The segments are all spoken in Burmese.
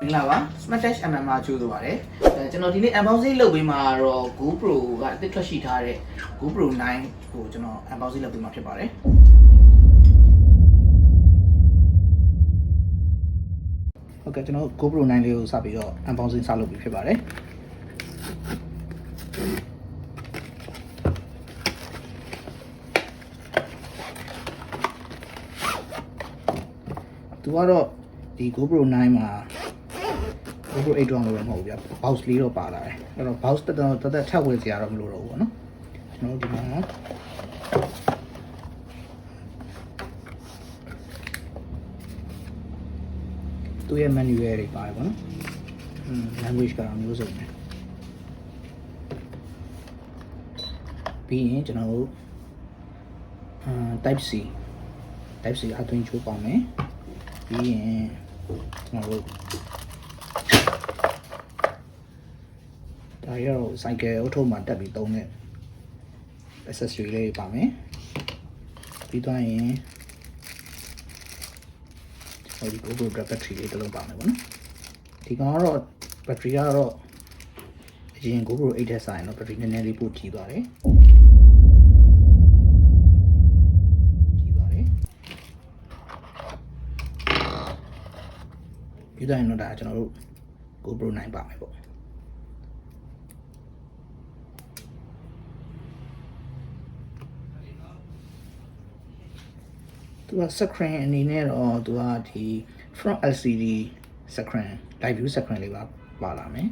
မင်္ဂလာပါ Smart Touch MM မှာကြိုးဆိုပါရစေအဲကျွန်တော်ဒီနေ့ unboxing လုပ်ပေးမှာတော့ GoPro ကအသစ်ထွက်ရှိထားတဲ့ GoPro 9ကိုကျွန်တော် unboxing လုပ်ပေးမှာဖြစ်ပါတယ်ဟုတ်ကဲ့ကျွန်တော် GoPro 9လေးကိုစပြီးတော့ unboxing စလုပ်ပြီးဖြစ်ပါတယ်သူကတော့ဒီ GoPro 9မှာ GoPro 8တောင်လို့တော့မဟုတ်ဘူးဗျ box လေးတော့ပါလာတယ်အဲ့တော့ box တက်တော့တက်တက်ထပ်ဝယ်စရာတော့မလိုတော့ဘူးပေါ့နော်ကျွန်တော်တို့ဒီမှာသူ့ရဲ့ menu ရဲ့တွေပါတယ်ပေါ့နော်อืม language ကတော့မျိုးစုံပဲပြီးရင်ကျွန်တော်တို့အာ type C type C အသွင်းချိုးပါမယ်ပြီးရင်ကျွန်တော်တို့ ဒါရောစိုက်ကယ်အုတ်ထုပ်မှာတက်ပြီးသုံးတဲ့ accessory လေးပါမယ်ပြီးသွားရင်ဟိုဒီ GoPro battery လေးတစ်လုံးပါမယ်ပေါ့နော်ဒီကောင်ကတော့ battery ကတော့အရင် GoPro 8တဲ့ဆိုင်တော့ battery နည်းနည်းလေးပိုကြီးသွားတယ်ကြီးသွားတယ်ပြီးသွားရင်တော့ဒါကျွန်တော်တို့ GoPro 9ပါမယ်ပေါ့ သူက screen အနေနဲ့တော့သူကဒီ front LCD screen live view screen လေးပါပါလာမယ်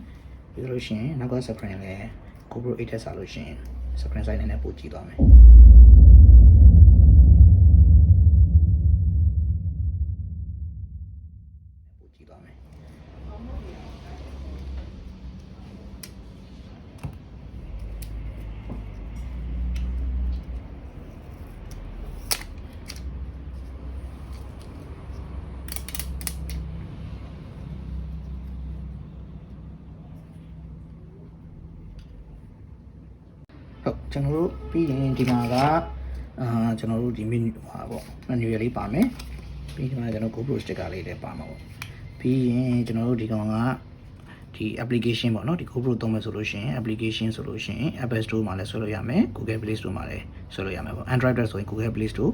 ပြီးလို့ရှိရင်နောက်က screen လည်း GoPro 8ထက်စားလို့ရှိရင် screen size နည်းနည်းပိုကြီးသွားမယ်ပိုကြီးသွားမယ် ဟုတ်ကျွန်တော်တို့ပြီးရင်ဒီမှာကအာကျွန်တော်တို့ဒီ menu ဟာပေါ့ menu လေးပါမယ်ပြီးဒီမှာကျွန်တော် GoPro sticker လေးလည်းပါမှာပေါ့ပြီးရင်ကျွန်တော်တို့ဒီကောင်ကဒီ application ပေါ့နော်ဒီ GoPro သုံးမယ်ဆိုလို့ရှိရင် application ဆိုလို့ရှိရင် Apple Store မှာလည်းဆွဲလို့ရမယ် Google Play Store မှာလည်းဆွဲလို့ရမယ်ပေါ့ Android အတွက်ဆိုရင် Google Play Store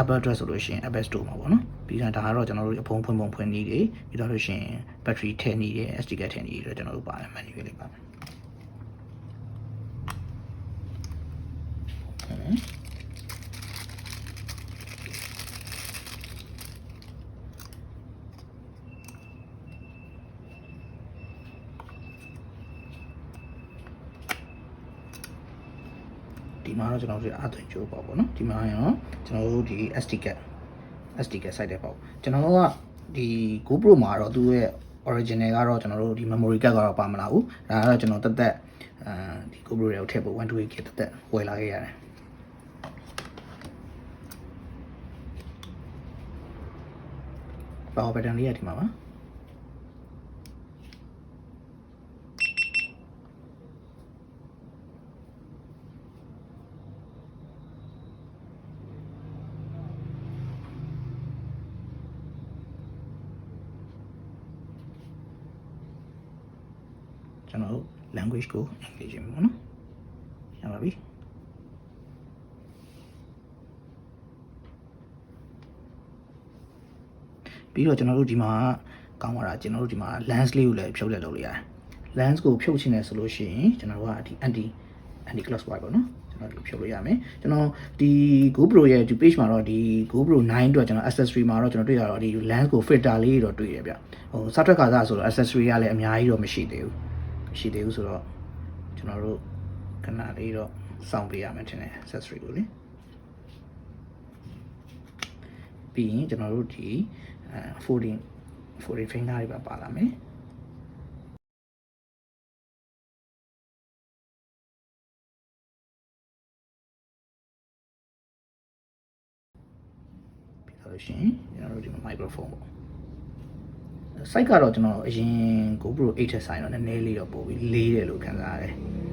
Apple အတွက်ဆိုလို့ရှိရင် Apple Store မှာပေါ့နော်ပြီးတော့ဒါကတော့ကျွန်တော်တို့အဖုံဖွင့်ပုံဖွင့်နည်းတွေပြီးတော့လို့ရှိရင် battery ထည့်နည်းတွေ SD card ထည့်နည်းတွေကျွန်တော်တို့ပါတယ် menu လေးပါမယ် ဒီမှာတော့ကျွန်တော်တို့အသွင်ကြိုးပေါ့ဗောနော်ဒီမှာရောကျွန်တော်တို့ဒီ SD card SD card စိုက်တဲ့ပေါ့ကျွန်တော်တို့ကဒီ GoPro မှာတော့သူ့ရဲ့ original ကတော့ကျွန်တော်တို့ဒီ memory card ကတော့ပါမလာဘူးဒါကတော့ကျွန်တော်တက်တက်အာဒီ GoPro တွေကိုထည့်ဖို့128 k တက်တက်ဝယ်လာခဲ့ရတယ် power button လေးရဒီမှာပါကျွန်တော်တို့ language ကို English မှာပေါ့နော်ရပါပြီ ပြီးတော့ကျွန်တော်တို့ဒီမှာကောင်းသွားတာကျွန်တော်တို့ဒီမှာ lens လေးကိုလည်းဖြုတ်လက်လုပ်လို့ရတယ် lens ကိုဖြုတ်ချင်တယ်ဆိုလို့ရှိရင်ကျွန်တော်တို့ကဒီ anti anti clockwise ပေါ့နော်ကျွန်တော်ဒီဖြုတ်လို့ရမယ်ကျွန်တော်ဒီ GoPro ရဲ့ဒီ page မှာတော့ဒီ GoPro 9အတွက်ကျွန်တော် accessory မှာတော့ကျွန်တော်တွေ့ရတော့ဒီ lens ကို filter လေးတော့တွေ့ရဗျဟိုစထွက်ခါစားဆိုတော့ accessory ကလည်းအများကြီးတော့မရှိသေးဘူးမရှိသေးဘူးဆိုတော့ကျွန်တော်တို့ခဏလေးတော့စောင့်ပေးရမယ်ထင်တယ် accessory ကိုလေ ပြီးရင်ကျွန်တော်တို့ဒီအဲ14 14 finger တွေပါပါလာမယ်ပြီးတော့လို့ရှိရင်ကျွန်တော်တို့ဒီမှာ microphone ပေါ့ site ကတော့ကျွန်တော်အရင် GoPro 8ထက်ဆိုင်တော့နည်းနည်းလေးတော့ပို့ပြီးလေးတယ်လို့ခံစားရတယ်ဟုတ်